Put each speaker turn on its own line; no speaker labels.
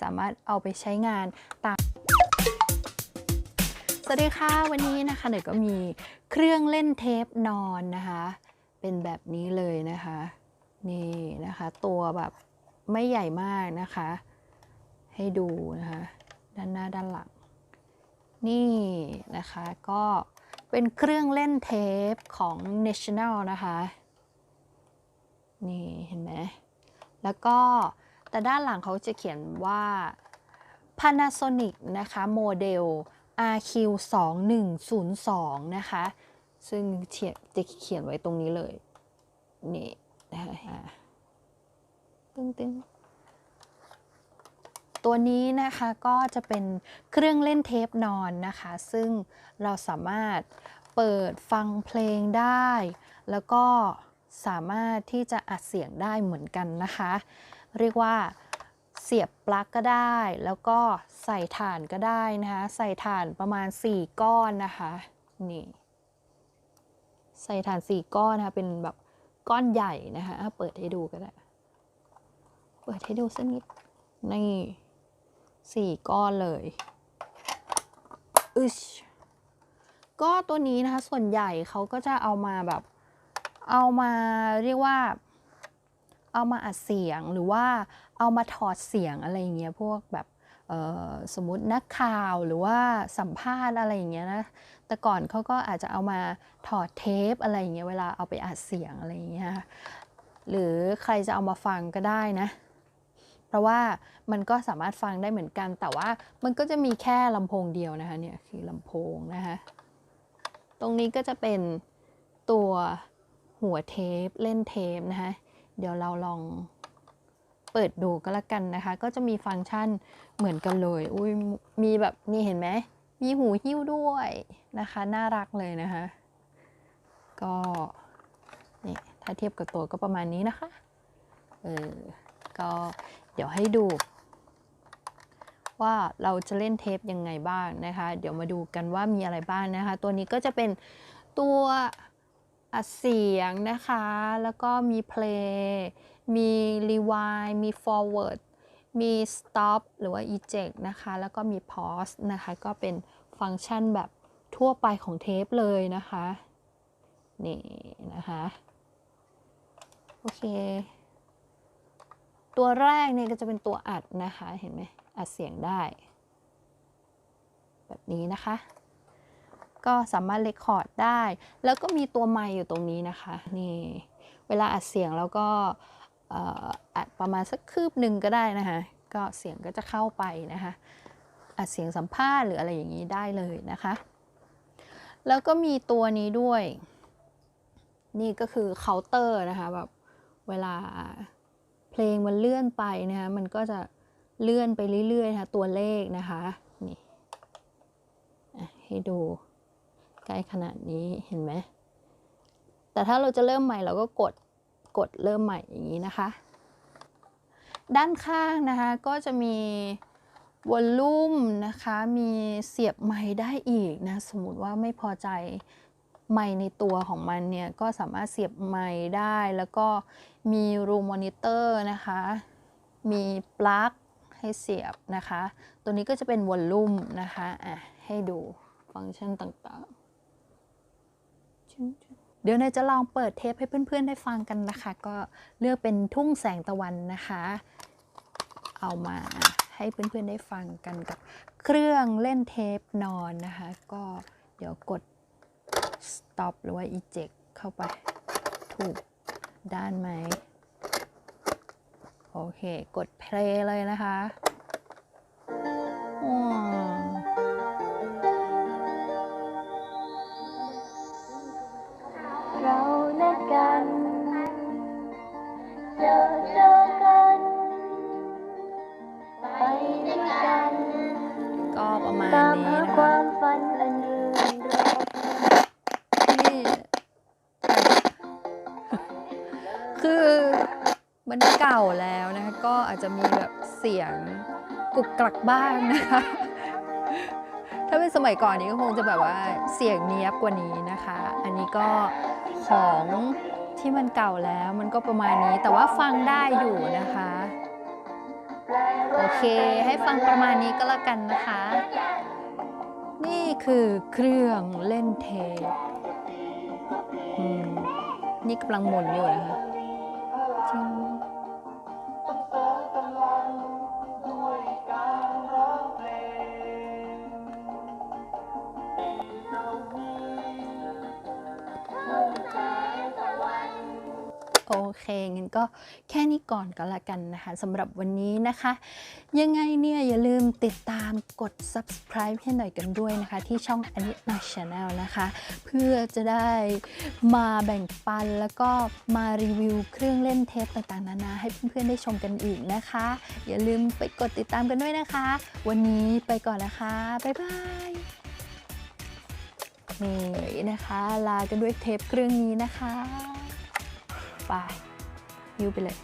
สามารถเอาไปใช้งานตามสวัสดีค่ะ วันนี้นะคะเดี๋ยวก็มีเครื่องเล่นเทปนอนนะคะ เป็นแบบนี้เลยนะคะ นี่นะคะ ตัวแบบไม่ใหญ่มากนะคะ ให้ดูนะคะ ด้านหน้าด้านหลัง นี่นะคะก็เป็นเครื่องเล่นเทปของ National นะคะ นี่เห็นไหมแล้วก็ แต่ด้านหลังเขาจะเขียนว่า Panasonic นะคะโมเดล RQ2102 นะคะ ซึ่งเขียนจะเขียนไว้ตรงนี้เลย นี่นะคะตึ้งตึ้งตัวนี้นะคะก็จะเป็นเครื่องเล่นเทปนอนนะคะ ซึ่งเราสามารถเปิดฟังเพลงได้ แล้วก็สามารถที่จะอัดเสียงได้เหมือนกันนะคะ เรียกว่าเสียบปลั๊กก็ได้ แล้วก็ใส่ถ่านก็ได้นะคะ ใส่ถ่านประมาณ 4 ก้อนนะคะ นี่ ใส่ถ่าน 4 ก้อนนะคะ เป็นแบบก้อนใหญ่นะคะอะเปิดให้ดูก็ได้ เปิดให้ดูสักนิด นี่สี่ก้อนเลยอึชก็ตัวนี้นะคะ ส่วนใหญ่เขาก็จะเอามาแบบ เอามาเรียกว่า เอามาอัดเสียงหรือว่าเอามาถอดเสียงอะไรอย่างเงี้ยพวกแบบสมมตินักข่าวหรือว่าสัมภาษณ์อะไรอย่างเงี้ยนะแต่ก่อนเขาก็อาจจะเอามาถอดเทปอะไรอย่างเงี้ยเวลาเอาไปอัดเสียงอะไรอย่างเงี้ยหรือใครจะเอามาฟังก็ได้นะ เพราะว่ามันก็สามารถฟังได้เหมือนกัน แต่ว่ามันก็จะมีแค่ลำโพงเดียวนะคะเนี่ยคือลำโพงนะคะตรงนี้ก็จะเป็นตัวหัวเทปเล่นเทปนะคะ เดี๋ยวเราลองเปิดดูก็แล้วกันนะคะ ก็จะมีฟังก์ชันเหมือนกันเลย อุ้ยมีแบบนี่เห็นไหม มีหูหิ้วด้วยนะคะ น่ารักเลยนะคะ ก็นี่ถ้าเทียบกับตัวก็ประมาณนี้นะคะ เออ ก็เดี๋ยวให้ดู ว่าเราจะเล่นเทปยังไงบ้างนะคะ เดี๋ยวมาดูกันว่ามีอะไรบ้างนะคะ ตัวนี้ก็จะเป็นตัว เสียงนะคะ แล้วก็มี play มี rewind มี forward มี stop หรือว่า eject นะคะ แล้วก็มี pause นะคะ ก็เป็นฟังก์ชันแบบทั่วไปของเทปเลยนะคะ นี่นะคะ โอเค ตัวแรกเนี่ยก็จะเป็นตัวอัดนะคะ เห็นไหม อัดเสียงได้ แบบนี้นะคะ ก็สามารถเลคคอร์ดได้ แล้วก็มีตัวไมค์อยู่ตรงนี้นะคะนี่เวลาอัดเสียงแล้วก็อัดประมาณสักคืบหนึ่งก็ได้นะคะก็เสียงก็จะเข้าไปนะคะอัดเสียงสัมภาษณ์หรืออะไรอย่างนี้ได้เลยนะคะ แล้วก็มีตัวนี้ด้วย นี่ก็คือเคาน์เตอร์นะคะแบบเวลาเพลงมันเลื่อนไปนะคะมันก็จะเลื่อนไปเรื่อยๆนะคะตัวเลขนะคะนี่ให้ดู ใกล้ขนาดนี้เห็นไหมแต่ถ้าเราจะเริ่มใหม่เราก็กดกดเริ่มใหม่อย่างนี้นะคะ ด้านข้างนะคะก็จะมีวอลลุ่มนะคะมีเสียบไมค์ได้อีกนะสมมติว่าไม่พอใจไมค์ในตัวของมันเนี่ยก็สามารถเสียบไมค์ได้แล้วก็มีรูมมอนิเตอร์นะคะมีปลั๊กให้เสียบนะคะ ตัวนี้ก็จะเป็นวอลลุ่มนะคะอะให้ดูฟังก์ชันต่างๆ เดี๋ยวนายจะลองเปิดเทปให้เพื่อนๆได้ฟังกันนะคะ ก็เลือกเป็นทุ่งแสงตะวันนะคะ เอามาให้เพื่อนๆได้ฟังกันกับเครื่องเล่นเทปนอนนะคะ ก็เดี๋ยวกด stop หรือว่า eject เข้าไปถูกด้านไหม โอเค กด play เลยนะคะอืม
เรา คือ
มันเก่าแล้วนะคะ ก็อาจจะมีแบบเสียงกุกกลักบ้างนะคะ ถ้าเป็นสมัยก่อนนี้ก็คงจะแบบว่าเสียงเนี้ยบกว่านี้นะคะ อันนี้ก็ของที่มันเก่าแล้วมันก็ประมาณนี้แต่ว่าฟังได้อยู่นะคะ โอเคให้ฟังประมาณนี้ก็แล้วกันนะคะ นี่คือเครื่องเล่นเทปนี่กำลังหมุนอยู่นะคะ จริ โอเคงั้นก็แค่นี้ก่อนก็แล้วกันนะคะสำหรับวันนี้นะคะ ยังไงเนี่ยอย่าลืมติดตามกด subscribe ให้หน่อยกันด้วยนะคะ ที่ช่อง a n i m a Channel นะคะ เพื่อจะได้มาแบ่งปันแล้วก็มารีวิวเครื่องเล่นเทปต่างๆนานาให้เพื่อนๆได้ชมกันอีกนะคะ อย่าลืมไปกดติดตามกันด้วยนะคะ วันนี้ไปก่อนนะคะ บ๊ายบายนี่นะคะ ลากันด้วยเทปเครื่องนี้นะคะ ไปยูไปเลย